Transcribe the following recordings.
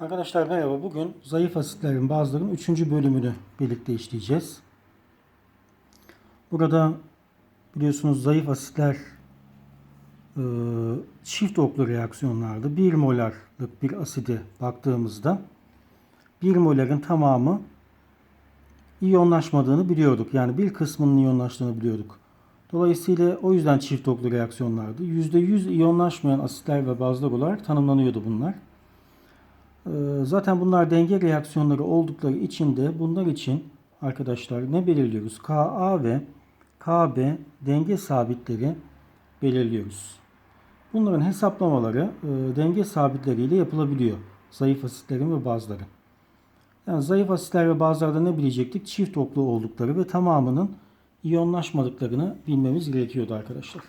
Arkadaşlar merhaba. Bugün zayıf asitlerin bazılarının 3. bölümünü birlikte işleyeceğiz. Burada biliyorsunuz zayıf asitler e, çift oklu reaksiyonlardı. 1 molarlık bir aside baktığımızda 1 moların tamamı iyonlaşmadığını biliyorduk. Yani bir kısmının iyonlaştığını biliyorduk. Dolayısıyla o yüzden çift oklu reaksiyonlardı. %100 iyonlaşmayan asitler ve bazlar olarak tanımlanıyordu bunlar. Ee, Zaten bunlar denge reaksiyonları oldukları için de bunlar için arkadaşlar ne belirliyoruz? Ka ve Kb denge sabitleri belirliyoruz. Bunların hesaplamaları e, denge sabitleriyle yapılabiliyor. Zayıf asitlerin ve bazları. Yani zayıf asitler ve bazlarda ne bilecektik? Çift oklu oldukları ve tamamının iyonlaşmadıklarını bilmemiz gerekiyordu arkadaşlar.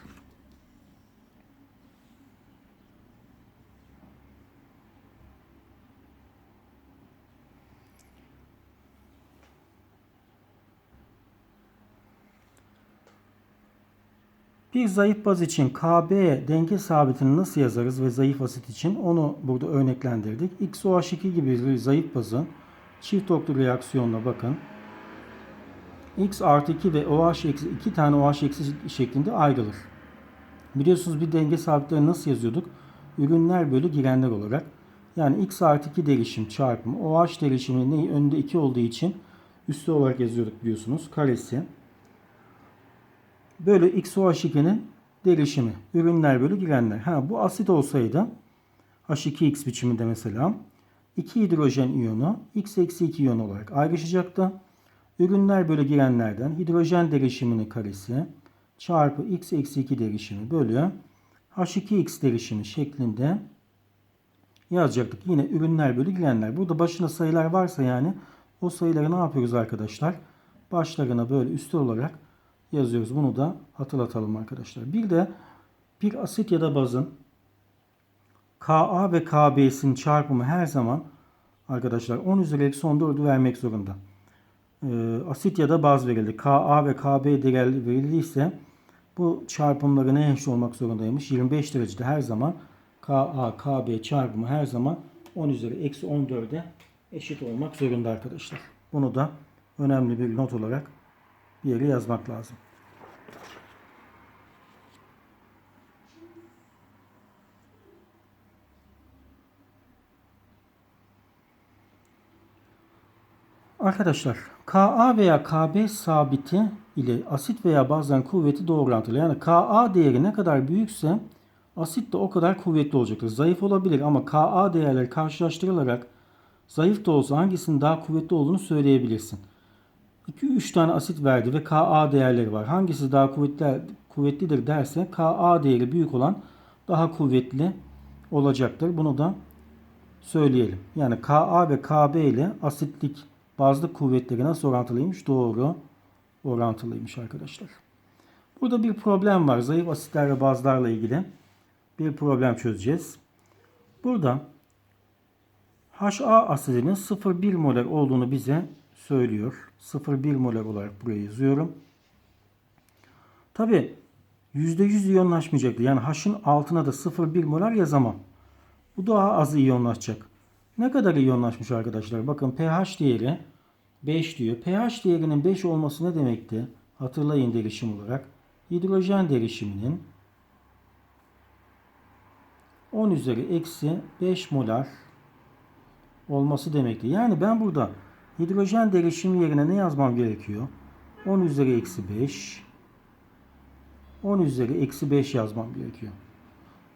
Bir zayıf baz için Kb denge sabitini nasıl yazarız ve zayıf asit için onu burada örneklendirdik. XOH2 gibi bir zayıf bazın çift oklu reaksiyonuna bakın. X artı 2 ve OH eksi 2 tane OH eksi şeklinde ayrılır. Biliyorsunuz bir denge sabitleri nasıl yazıyorduk? Ürünler bölü girenler olarak. Yani X artı 2 derişim çarpımı OH derişimi ne? önünde 2 olduğu için üstü olarak yazıyorduk biliyorsunuz. Karesi bölü XOH2'nin derişimi. Ürünler bölü girenler. Ha, bu asit olsaydı H2X biçiminde mesela 2 hidrojen iyonu X eksi 2 iyon olarak ayrışacaktı. Ürünler bölü girenlerden hidrojen derişiminin karesi çarpı X eksi 2 derişimi bölü H2X derişimi şeklinde yazacaktık. Yine ürünler bölü girenler. Burada başına sayılar varsa yani o sayıları ne yapıyoruz arkadaşlar? Başlarına böyle üstü olarak yazıyoruz. Bunu da hatırlatalım arkadaşlar. Bir de bir asit ya da bazın Ka ve Kb'sinin çarpımı her zaman arkadaşlar 10 üzeri eksi 14'ü vermek zorunda. Ee, asit ya da baz verildi. Ka ve Kb değerli verildiyse bu çarpımları ne eşit olmak zorundaymış? 25 derecede her zaman Ka, Kb çarpımı her zaman 10 üzeri eksi 14'e eşit olmak zorunda arkadaşlar. Bunu da önemli bir not olarak bir yere yazmak lazım. Arkadaşlar Ka veya Kb sabiti ile asit veya bazların kuvveti doğru orantılı. Yani Ka değeri ne kadar büyükse asit de o kadar kuvvetli olacaktır. Zayıf olabilir ama Ka değerleri karşılaştırılarak zayıf da olsa hangisinin daha kuvvetli olduğunu söyleyebilirsin. 2-3 tane asit verdi ve Ka değerleri var. Hangisi daha kuvvetli, kuvvetlidir derse Ka değeri büyük olan daha kuvvetli olacaktır. Bunu da söyleyelim. Yani Ka ve Kb ile asitlik bazlı kuvvetleri nasıl orantılıymış? Doğru orantılıymış arkadaşlar. Burada bir problem var. Zayıf asitler ve bazlarla ilgili bir problem çözeceğiz. Burada HA asidinin 0,1 molar olduğunu bize söylüyor. 0,1 molar olarak buraya yazıyorum. Tabi %100 iyonlaşmayacaktı. Yani H'ın altına da 0,1 molar yazamam. Bu daha az iyonlaşacak. Ne kadar iyonlaşmış arkadaşlar? Bakın pH değeri 5 diyor. pH değerinin 5 olması ne demekti? Hatırlayın derişim olarak. Hidrojen derişiminin 10 üzeri eksi 5 molar olması demekti. Yani ben burada hidrojen derişimi yerine ne yazmam gerekiyor? 10 üzeri eksi 5 10 üzeri eksi 5 yazmam gerekiyor.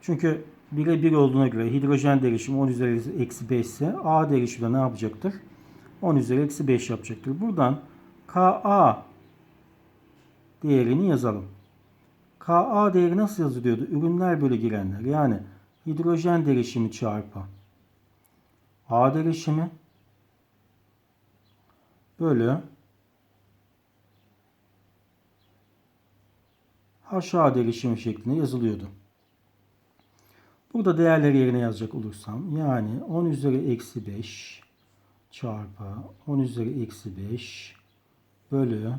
Çünkü 1'e 1 olduğuna göre hidrojen derişimi 10 üzeri eksi 5 ise A derişimi de ne yapacaktır? 10 üzeri eksi 5 yapacaktır. Buradan Ka değerini yazalım. Ka değeri nasıl yazılıyordu? Ürünler bölü girenler. Yani hidrojen derişimi çarpı A derişimi bölü HA derişimi şeklinde yazılıyordu. Burada değerleri yerine yazacak olursam yani 10 üzeri eksi 5 çarpı 10 üzeri eksi 5 bölü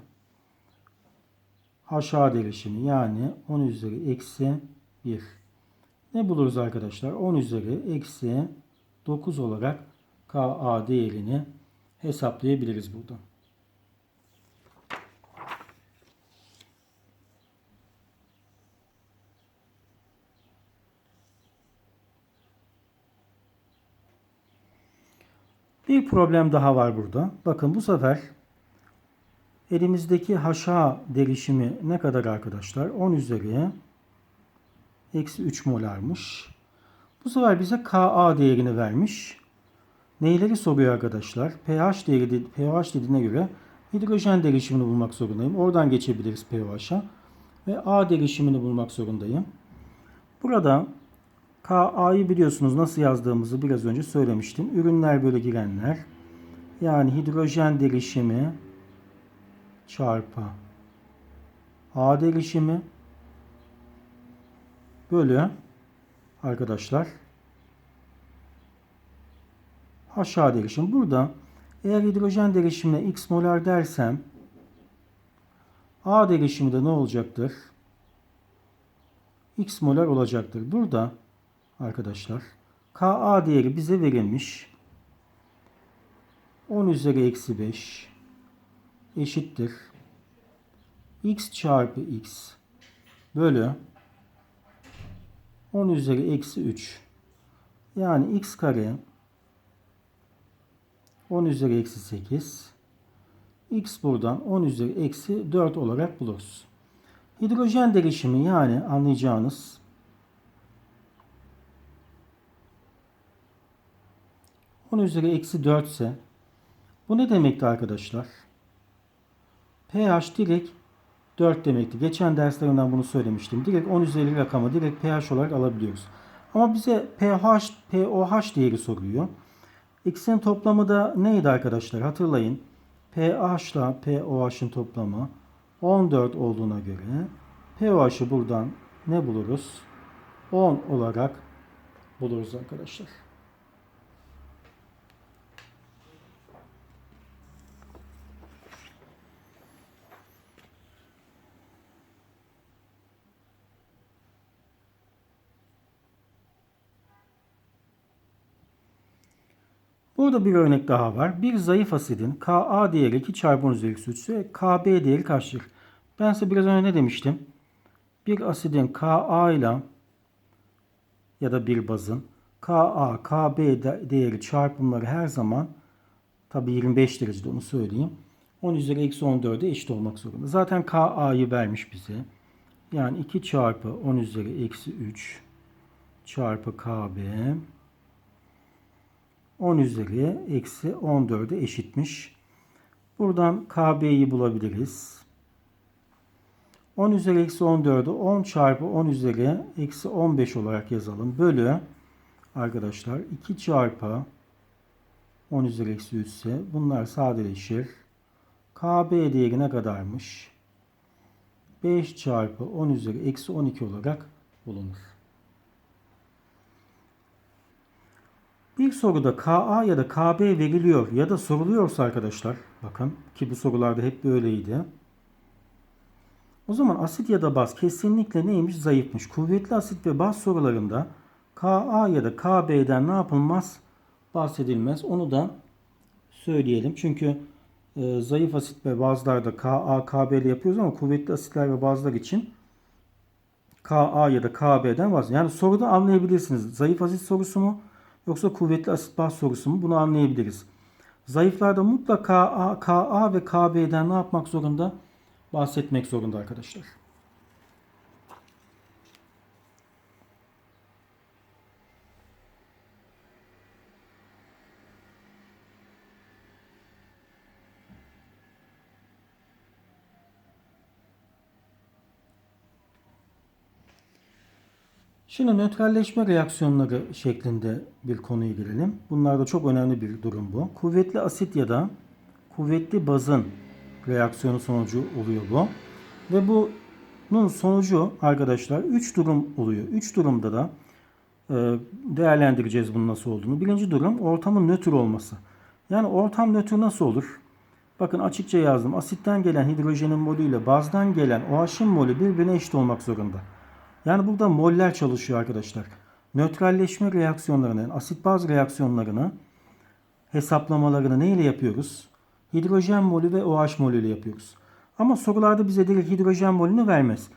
HA derişimi yani 10 üzeri eksi 1. Ne buluruz arkadaşlar? 10 üzeri eksi 9 olarak Ka değerini hesaplayabiliriz buradan. Bir problem daha var burada. Bakın bu sefer elimizdeki haşa derişimi ne kadar arkadaşlar? 10 üzeri eksi 3 molarmış. Bu sefer bize Ka değerini vermiş. Neyleri soruyor arkadaşlar? pH değeri pH dediğine göre hidrojen derişimini bulmak zorundayım. Oradan geçebiliriz pH'a. Ve A derişimini bulmak zorundayım. Burada Ka'yı biliyorsunuz nasıl yazdığımızı biraz önce söylemiştim. Ürünler bölü girenler. Yani hidrojen derişimi çarpı A derişimi bölü arkadaşlar aşağı derişim. Burada eğer hidrojen derişimine x molar dersem A derişimi de ne olacaktır? X molar olacaktır. Burada arkadaşlar Ka değeri bize verilmiş. 10 üzeri eksi 5 eşittir. X çarpı X bölü 10 üzeri eksi 3 yani X kare 10 üzeri eksi 8 X buradan 10 üzeri eksi 4 olarak buluruz. Hidrojen derişimi yani anlayacağınız on üzeri eksi 4 ise bu ne demekti arkadaşlar? pH direkt 4 demekti. Geçen derslerimden bunu söylemiştim. Direkt 10 üzeri rakamı direkt pH olarak alabiliyoruz. Ama bize pH, pOH değeri soruyor. X'in toplamı da neydi arkadaşlar? Hatırlayın. pH ile pOH'ın toplamı 14 olduğuna göre pOH'ı buradan ne buluruz? 10 olarak buluruz arkadaşlar. Burada bir örnek daha var. Bir zayıf asidin Ka değeri 2 çarpı 10 üzeri eksi 3 ise Kb değeri kaçtır? Ben size biraz önce ne demiştim? Bir asidin Ka ile ya da bir bazın Ka, Kb değeri çarpımları her zaman tabi 25 derecede onu söyleyeyim. 10 üzeri eksi 14'e eşit olmak zorunda. Zaten Ka'yı vermiş bize. Yani 2 çarpı 10 üzeri eksi 3 çarpı Kb 10 üzeri eksi 14'e eşitmiş. Buradan KB'yi bulabiliriz. 10 üzeri eksi 14'ü 10 çarpı 10 üzeri eksi 15 olarak yazalım. Bölü arkadaşlar 2 çarpı 10 üzeri eksi 3 ise bunlar sadeleşir. KB değeri ne kadarmış? 5 çarpı 10 üzeri eksi 12 olarak bulunur. Bir soruda Ka ya da Kb veriliyor ya da soruluyorsa arkadaşlar bakın ki bu sorularda hep böyleydi. O zaman asit ya da baz kesinlikle neymiş? Zayıfmış. Kuvvetli asit ve baz sorularında Ka ya da Kb'den ne yapılmaz? Bahsedilmez. Onu da söyleyelim. Çünkü e, zayıf asit ve bazlarda Ka, Kb ile yapıyoruz ama kuvvetli asitler ve bazlar için Ka ya da Kb'den vaz. Yani soruda anlayabilirsiniz. Zayıf asit sorusu mu? Yoksa kuvvetli asit baz sorusu mu? Bunu anlayabiliriz. Zayıflarda mutlaka Ka ve Kb'den ne yapmak zorunda? Bahsetmek zorunda arkadaşlar. Şimdi nötralleşme reaksiyonları şeklinde bir konuya girelim. Bunlar da çok önemli bir durum bu. Kuvvetli asit ya da kuvvetli bazın reaksiyonu sonucu oluyor bu. Ve bunun sonucu arkadaşlar 3 durum oluyor. 3 durumda da e, değerlendireceğiz bunun nasıl olduğunu. Birinci durum ortamın nötr olması. Yani ortam nötr nasıl olur? Bakın açıkça yazdım. Asitten gelen hidrojenin molü ile bazdan gelen OH'ın molü birbirine eşit olmak zorunda. Yani burada moller çalışıyor arkadaşlar. Nötralleşme reaksiyonlarını, asit baz reaksiyonlarını hesaplamalarını neyle yapıyoruz? Hidrojen molü ve OH molü ile yapıyoruz. Ama sorularda bize direkt hidrojen molünü vermez.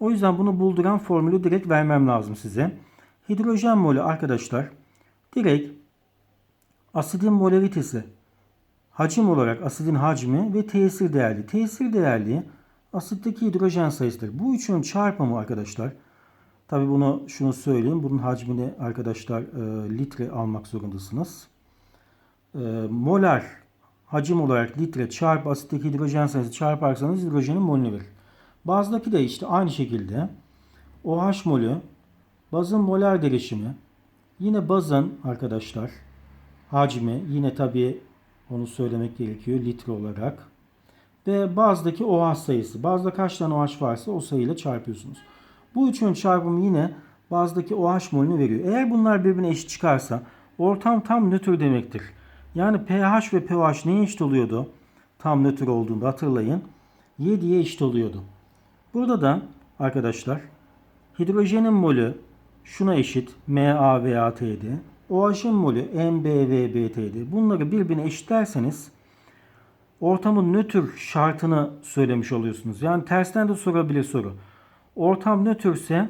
O yüzden bunu bulduran formülü direkt vermem lazım size. Hidrojen molü arkadaşlar direkt asidin molaritesi hacim olarak asidin hacmi ve tesir değerli. Tesir değerli asitteki hidrojen sayısıdır. Bu üçünün çarpımı arkadaşlar. Tabi bunu şunu söyleyeyim. Bunun hacmini arkadaşlar e, litre almak zorundasınız. E, molar hacim olarak litre çarpı asitteki hidrojen sayısı çarparsanız hidrojenin molünü verir. Bazdaki de işte aynı şekilde OH molü bazın molar derişimi yine bazın arkadaşlar hacmi yine tabi onu söylemek gerekiyor litre olarak ve bazdaki OH sayısı. Bazda kaç tane OH varsa o sayıyla çarpıyorsunuz. Bu üçünün çarpımı yine bazdaki OH molünü veriyor. Eğer bunlar birbirine eşit çıkarsa ortam tam nötr demektir. Yani pH ve pOH neye eşit oluyordu? Tam nötr olduğunda hatırlayın. 7'ye eşit oluyordu. Burada da arkadaşlar hidrojenin molü şuna eşit Ma veya T'de. OH'ın molü MbVBT'de. Bunları birbirine eşitlerseniz ortamın nötr şartını söylemiş oluyorsunuz. Yani tersten de sorabilir soru. Ortam nötrse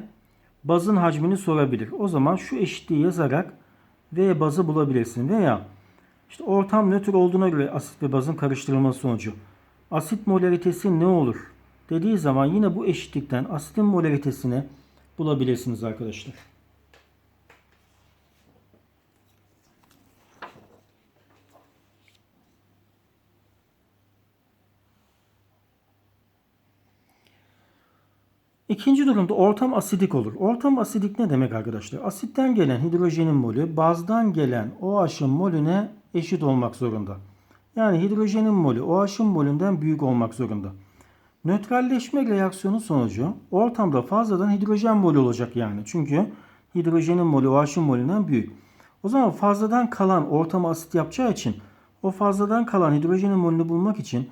bazın hacmini sorabilir. O zaman şu eşitliği yazarak V bazı bulabilirsin. Veya işte ortam nötr olduğuna göre asit ve bazın karıştırılması sonucu asit molaritesi ne olur dediği zaman yine bu eşitlikten asitin molaritesini bulabilirsiniz arkadaşlar. İkinci durumda ortam asidik olur. Ortam asidik ne demek arkadaşlar? Asitten gelen hidrojenin molü bazdan gelen OH'ın molüne eşit olmak zorunda. Yani hidrojenin molü OH'ın molünden büyük olmak zorunda. Nötralleşme reaksiyonu sonucu ortamda fazladan hidrojen molü olacak yani. Çünkü hidrojenin molü OH'ın molünden büyük. O zaman fazladan kalan ortama asit yapacağı için o fazladan kalan hidrojenin molünü bulmak için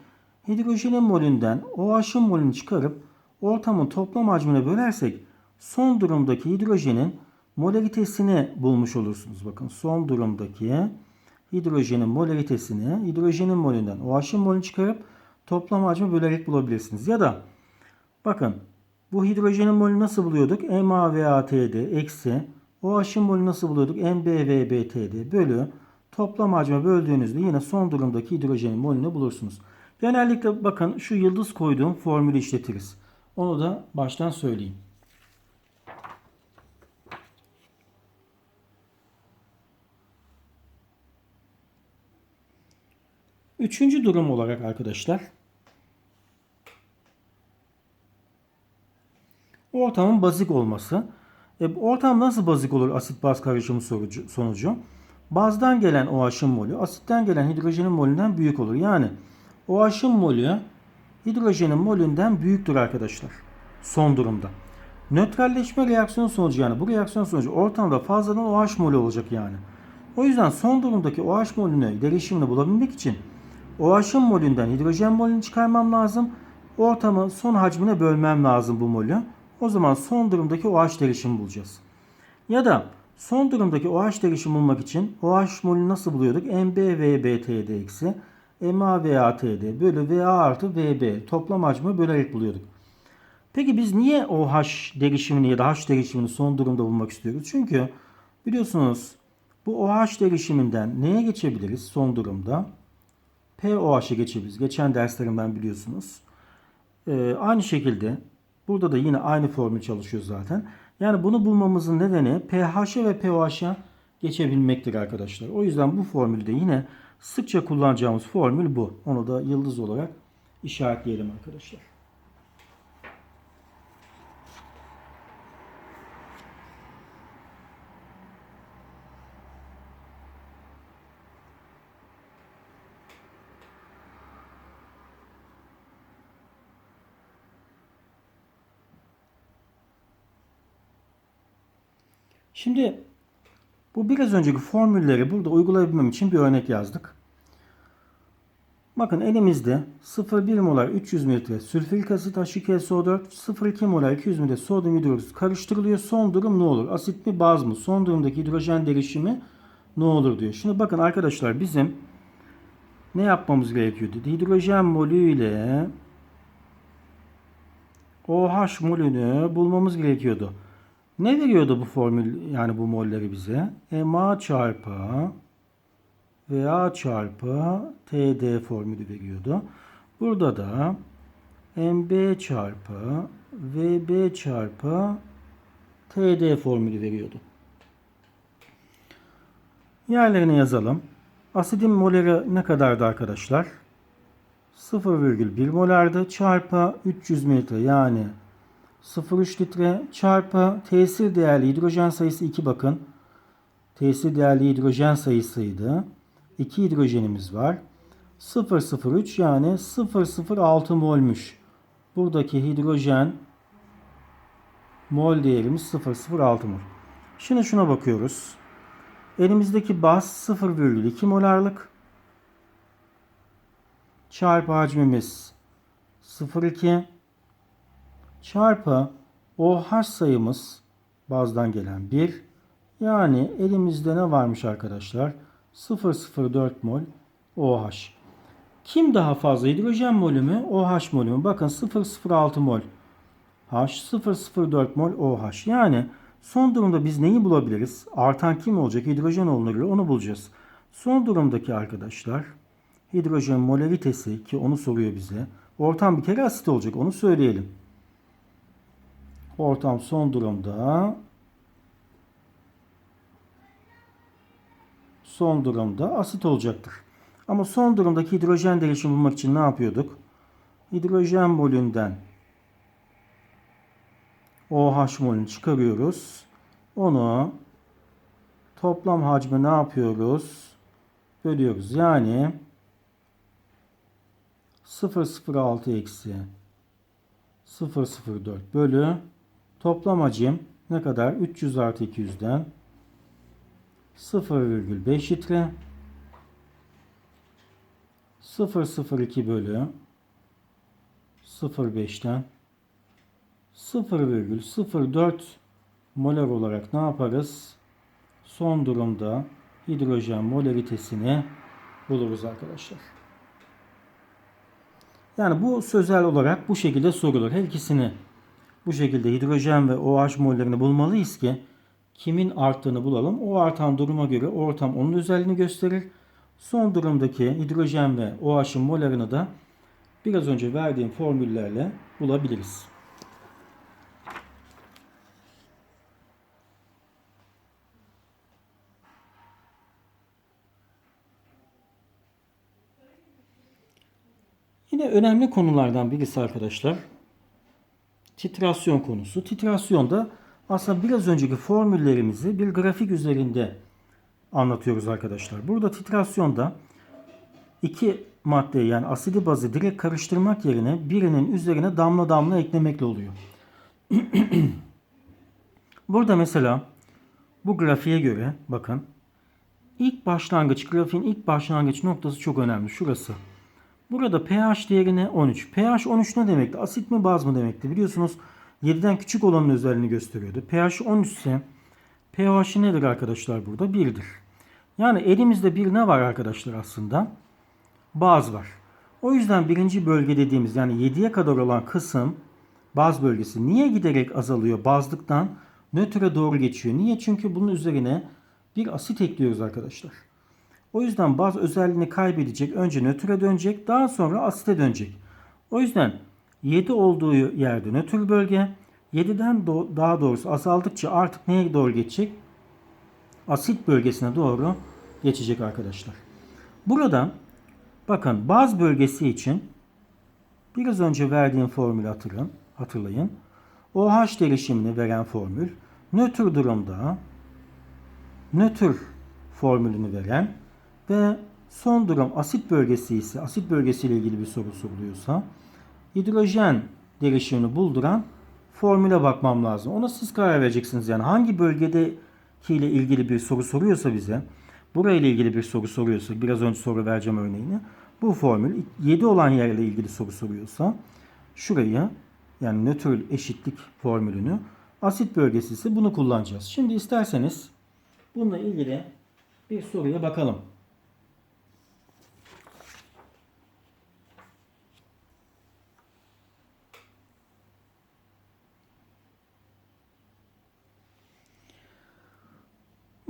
hidrojenin molünden OH'ın molünü çıkarıp ortamın toplam hacmine bölersek son durumdaki hidrojenin molaritesini bulmuş olursunuz. Bakın son durumdaki hidrojenin molaritesini hidrojenin molünden OH'ın molünü çıkarıp toplam hacmi bölerek bulabilirsiniz. Ya da bakın bu hidrojenin molünü nasıl buluyorduk? MaVaTD eksi OH'ın molünü nasıl buluyorduk? MbVBTD bölü toplam hacme böldüğünüzde yine son durumdaki hidrojenin molünü bulursunuz. Genellikle bakın şu yıldız koyduğum formülü işletiriz. Onu da baştan söyleyeyim. Üçüncü durum olarak arkadaşlar ortamın bazik olması. E, ortam nasıl bazik olur asit baz karışımı sonucu? Bazdan gelen OH'ın molü asitten gelen hidrojenin molünden büyük olur. Yani OH'ın molü hidrojenin molünden büyüktür arkadaşlar. Son durumda. Nötralleşme reaksiyonu sonucu yani bu reaksiyon sonucu ortamda fazladan OH molü olacak yani. O yüzden son durumdaki OH molünü derişimini bulabilmek için OH'ın molünden hidrojen molünü çıkarmam lazım. Ortamı son hacmine bölmem lazım bu molü. O zaman son durumdaki OH derişimi bulacağız. Ya da son durumdaki OH derişimi bulmak için OH molünü nasıl buluyorduk? MbVBTD eksi MaVaTD bölü Va artı Vb toplam hacmi bölerek buluyorduk. Peki biz niye OH derişimini ya da H derişimini son durumda bulmak istiyoruz? Çünkü biliyorsunuz bu OH derişiminden neye geçebiliriz son durumda? POH'a geçebiliriz. Geçen derslerimden biliyorsunuz. Ee, aynı şekilde burada da yine aynı formül çalışıyor zaten. Yani bunu bulmamızın nedeni pH'e ve POH'a geçebilmektir arkadaşlar. O yüzden bu formülde yine sıkça kullanacağımız formül bu. Onu da yıldız olarak işaretleyelim arkadaşlar. Şimdi bu biraz önceki formülleri burada uygulayabilmem için bir örnek yazdık. Bakın elimizde 0,1 molar 300 ml sülfürik asit H2SO4, 0,2 molar 200 ml sodyum hidroksit karıştırılıyor. Son durum ne olur? Asit mi baz mı? Son durumdaki hidrojen derişimi ne olur diyor. Şimdi bakın arkadaşlar bizim ne yapmamız gerekiyordu? Hidrojen molü ile OH molünü bulmamız gerekiyordu. Ne veriyordu bu formül yani bu molleri bize? MA çarpı VA çarpı TD formülü veriyordu. Burada da MB çarpı VB çarpı TD formülü veriyordu. Yerlerine yazalım. Asidin moleri ne kadardı arkadaşlar? 0,1 molardı çarpı 300 mililitre yani 0,3 litre çarpı tesir değerli hidrojen sayısı 2 bakın. Tesir değerli hidrojen sayısıydı. 2 hidrojenimiz var. 0,03 yani 0,06 molmuş. Buradaki hidrojen mol değerimiz 0,06 mol. Şimdi şuna bakıyoruz. Elimizdeki baz 0,2 molarlık. Çarpı hacmimiz 0,2 çarpı OH sayımız bazdan gelen 1. Yani elimizde ne varmış arkadaşlar? 0,04 mol OH. Kim daha fazla hidrojen molü mü OH molü mü? Bakın 0,06 mol H 0,04 mol OH. Yani son durumda biz neyi bulabiliriz? Artan kim olacak? Hidrojen olunur onu bulacağız. Son durumdaki arkadaşlar hidrojen molaritesi ki onu soruyor bize. Ortam bir kere asit olacak onu söyleyelim. Ortam son durumda son durumda asit olacaktır. Ama son durumdaki hidrojen değişimi bulmak için ne yapıyorduk? Hidrojen molünden OH molünü çıkarıyoruz. Onu toplam hacmi ne yapıyoruz? Bölüyoruz. Yani 006 eksi 004 bölü toplam hacim ne kadar? 300 artı 200'den 0,5 litre 0,02 bölü 0,5'ten 0,04 molar olarak ne yaparız? Son durumda hidrojen molaritesini buluruz arkadaşlar. Yani bu sözel olarak bu şekilde sorulur. Her ikisini bu şekilde hidrojen ve OH mollerini bulmalıyız ki kimin arttığını bulalım. O artan duruma göre ortam onun özelliğini gösterir. Son durumdaki hidrojen ve OH'ın molarını da biraz önce verdiğim formüllerle bulabiliriz. Yine önemli konulardan birisi arkadaşlar. Titrasyon konusu. Titrasyonda aslında biraz önceki formüllerimizi bir grafik üzerinde anlatıyoruz arkadaşlar. Burada titrasyonda iki maddeyi yani asidi bazı direkt karıştırmak yerine birinin üzerine damla damla eklemekle oluyor. Burada mesela bu grafiğe göre bakın ilk başlangıç grafiğin ilk başlangıç noktası çok önemli. Şurası. Burada pH değerine 13. pH 13 ne demekti? Asit mi baz mı demekti? Biliyorsunuz 7'den küçük olanın özelliğini gösteriyordu. pH 13 ise pH nedir arkadaşlar burada? 1'dir. Yani elimizde bir ne var arkadaşlar aslında? Baz var. O yüzden birinci bölge dediğimiz yani 7'ye kadar olan kısım baz bölgesi niye giderek azalıyor? Bazlıktan nötre doğru geçiyor. Niye? Çünkü bunun üzerine bir asit ekliyoruz arkadaşlar. O yüzden baz özelliğini kaybedecek. Önce nötre dönecek. Daha sonra asite dönecek. O yüzden 7 olduğu yerde nötr bölge 7'den do- daha doğrusu azaldıkça artık neye doğru geçecek? Asit bölgesine doğru geçecek arkadaşlar. Burada bakın baz bölgesi için biraz önce verdiğim formülü hatırlayın. hatırlayın. OH derişimini veren formül nötr durumda nötr formülünü veren ve son durum asit bölgesi ise asit bölgesiyle ilgili bir soru soruluyorsa hidrojen derişimini bulduran formüle bakmam lazım. Ona siz karar vereceksiniz yani hangi bölgede ile ilgili bir soru soruyorsa bize burayla ilgili bir soru soruyorsa biraz önce soru vereceğim örneğini bu formül 7 olan yerle ilgili soru soruyorsa şurayı yani nötr eşitlik formülünü asit bölgesi ise bunu kullanacağız. Şimdi isterseniz bununla ilgili bir soruya bakalım.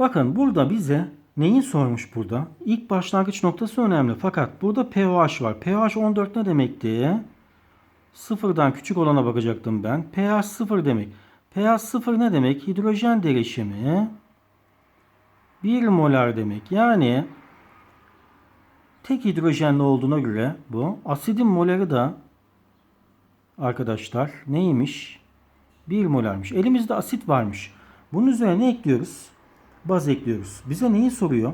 Bakın burada bize neyi sormuş burada? İlk başlangıç noktası önemli. Fakat burada pH var. pH 14 ne demekti? Sıfırdan küçük olana bakacaktım ben. pH 0 demek. pH 0 ne demek? Hidrojen derişimi 1 molar demek. Yani tek hidrojenli olduğuna göre bu. Asidin moları da arkadaşlar neymiş? 1 molarmış. Elimizde asit varmış. Bunun üzerine ne ekliyoruz? Baz ekliyoruz. Bize neyi soruyor?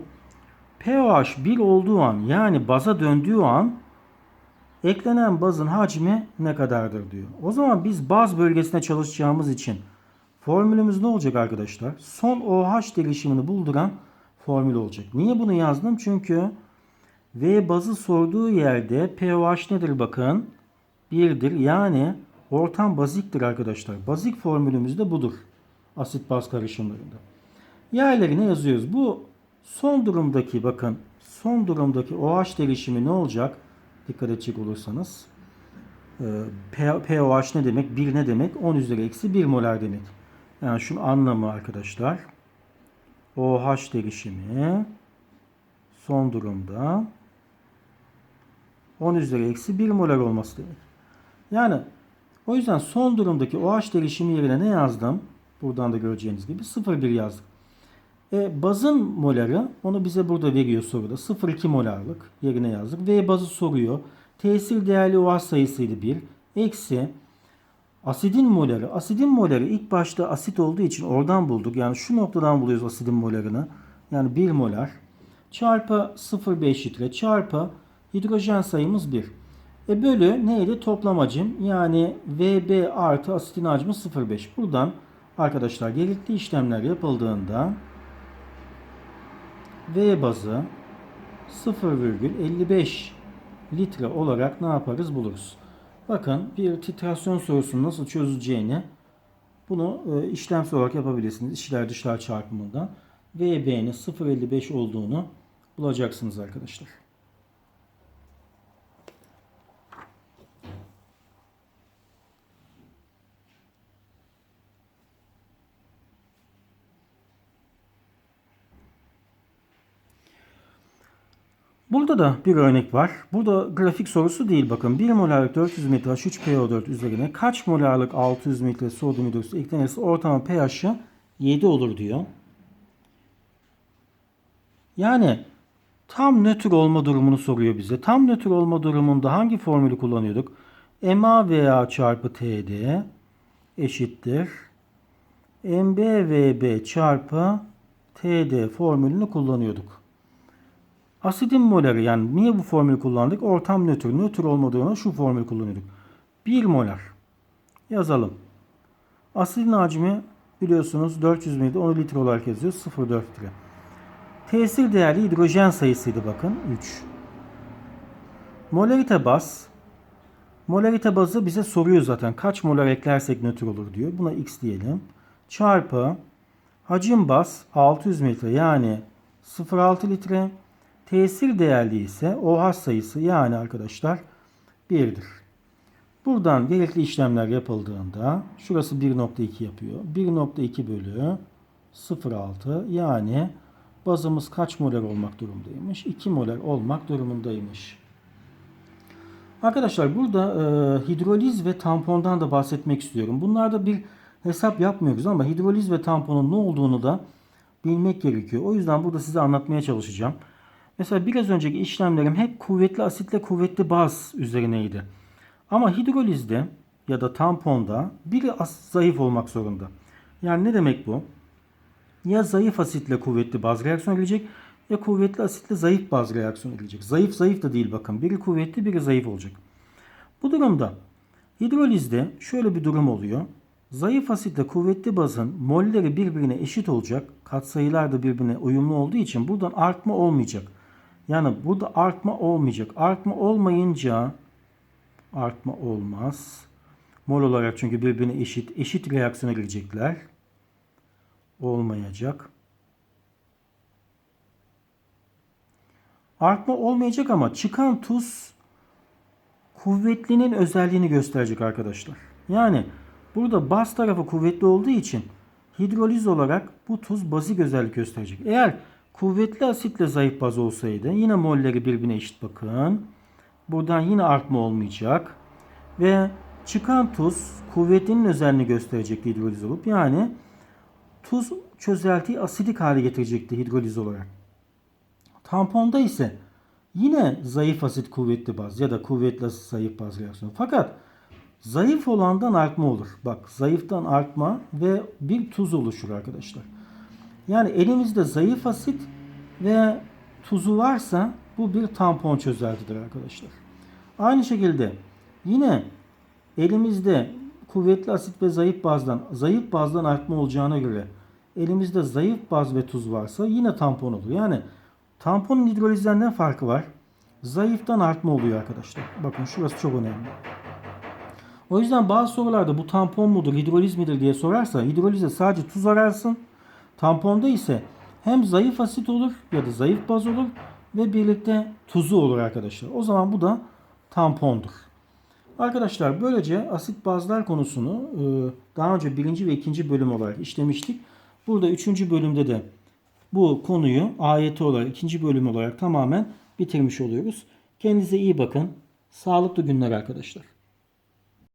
pH 1 olduğu an yani baza döndüğü an eklenen bazın hacmi ne kadardır diyor. O zaman biz baz bölgesine çalışacağımız için formülümüz ne olacak arkadaşlar? Son OH derişimini bulduran formül olacak. Niye bunu yazdım? Çünkü V bazı sorduğu yerde pH nedir bakın? 1'dir. Yani ortam baziktir arkadaşlar. Bazik formülümüz de budur. Asit baz karışımlarında. Yerlerine yazıyoruz. Bu son durumdaki bakın son durumdaki OH derişimi ne olacak? Dikkat edecek olursanız. Ee, pOH ne demek? 1 ne demek? 10 üzeri eksi 1 molar demek. Yani şunun anlamı arkadaşlar. OH derişimi son durumda 10 üzeri eksi 1 molar olması demek. Yani o yüzden son durumdaki OH derişimi yerine ne yazdım? Buradan da göreceğiniz gibi 0,1 yazdık. E, bazın moları onu bize burada veriyor soruda. 0,2 molarlık yerine yazdık. V bazı soruyor. Tesir değerli OH sayısıydı 1. Eksi asidin moları. Asidin moları ilk başta asit olduğu için oradan bulduk. Yani şu noktadan buluyoruz asidin molarını. Yani 1 molar. Çarpı 0,5 litre çarpı hidrojen sayımız 1. E bölü neydi? Toplam hacim. Yani VB artı asitin hacmi 0,5. Buradan arkadaşlar gerekli işlemler yapıldığında V bazı 0,55 litre olarak ne yaparız buluruz. Bakın bir titrasyon sorusunun nasıl çözüleceğini bunu e, işlemsel olarak yapabilirsiniz. İçler dışlar çarpımından. VB'nin 0,55 olduğunu bulacaksınız arkadaşlar. Burada da bir örnek var. Burada grafik sorusu değil bakın. 1 molarlık 400 metre H3PO4 üzerine kaç molarlık 600 metre sodyum hidroksit eklenirse ortalama pH'ı 7 olur diyor. Yani tam nötr olma durumunu soruyor bize. Tam nötr olma durumunda hangi formülü kullanıyorduk? MA çarpı TD eşittir. MBVB çarpı TD formülünü kullanıyorduk. Asidin moları yani niye bu formülü kullandık? Ortam nötr. Nötr olmadığına şu formülü kullanıyorduk. 1 molar. Yazalım. Asidin hacmi biliyorsunuz 400 ml 10 litre olarak yazıyor. 0,4 litre. Tesir değerli hidrojen sayısıydı bakın 3. Molarite baz. Molarite bazı bize soruyor zaten. Kaç molar eklersek nötr olur diyor. Buna x diyelim. Çarpı hacim baz 600 metre yani 0,6 litre. Tesir değerli ise OH sayısı yani arkadaşlar 1'dir. Buradan gerekli işlemler yapıldığında şurası 1.2 yapıyor. 1.2 bölü 0.6 yani bazımız kaç molar olmak durumdaymış? 2 molar olmak durumundaymış. Arkadaşlar burada e, hidroliz ve tampondan da bahsetmek istiyorum. Bunlarda bir hesap yapmıyoruz ama hidroliz ve tamponun ne olduğunu da bilmek gerekiyor. O yüzden burada size anlatmaya çalışacağım. Mesela biraz önceki işlemlerim hep kuvvetli asitle kuvvetli baz üzerineydi. Ama hidrolizde ya da tamponda biri zayıf olmak zorunda. Yani ne demek bu? Ya zayıf asitle kuvvetli baz reaksiyon gelecek ya kuvvetli asitle zayıf baz reaksiyon gelecek. Zayıf zayıf da değil bakın. Biri kuvvetli biri zayıf olacak. Bu durumda hidrolizde şöyle bir durum oluyor. Zayıf asitle kuvvetli bazın molleri birbirine eşit olacak. Katsayılar da birbirine uyumlu olduğu için buradan artma olmayacak. Yani burada artma olmayacak. Artma olmayınca artma olmaz. Mol olarak çünkü birbirine eşit. Eşit reaksiyona girecekler. Olmayacak. artma olmayacak ama çıkan tuz kuvvetlinin özelliğini gösterecek arkadaşlar. Yani burada baz tarafı kuvvetli olduğu için hidroliz olarak bu tuz bazik özellik gösterecek. Eğer kuvvetli asitle zayıf baz olsaydı yine molleri birbirine eşit bakın. Buradan yine artma olmayacak. Ve çıkan tuz kuvvetlinin özelliğini gösterecekti hidroliz olup. Yani tuz çözeltiyi asidik hale getirecekti hidroliz olarak. Tamponda ise yine zayıf asit kuvvetli baz ya da kuvvetli asit zayıf baz reaksiyonu. Fakat zayıf olandan artma olur. Bak zayıftan artma ve bir tuz oluşur arkadaşlar. Yani elimizde zayıf asit ve tuzu varsa bu bir tampon çözeltidir arkadaşlar. Aynı şekilde yine elimizde kuvvetli asit ve zayıf bazdan zayıf bazdan artma olacağına göre elimizde zayıf baz ve tuz varsa yine tampon olur. Yani tamponun hidrolizden ne farkı var? Zayıftan artma oluyor arkadaşlar. Bakın şurası çok önemli. O yüzden bazı sorularda bu tampon mudur, hidroliz midir diye sorarsa hidrolize sadece tuz ararsın. Tamponda ise hem zayıf asit olur ya da zayıf baz olur ve birlikte tuzu olur arkadaşlar. O zaman bu da tampondur. Arkadaşlar böylece asit bazlar konusunu e, daha önce birinci ve ikinci bölüm olarak işlemiştik. Burada üçüncü bölümde de bu konuyu ayeti olarak ikinci bölüm olarak tamamen bitirmiş oluyoruz. Kendinize iyi bakın. Sağlıklı günler arkadaşlar.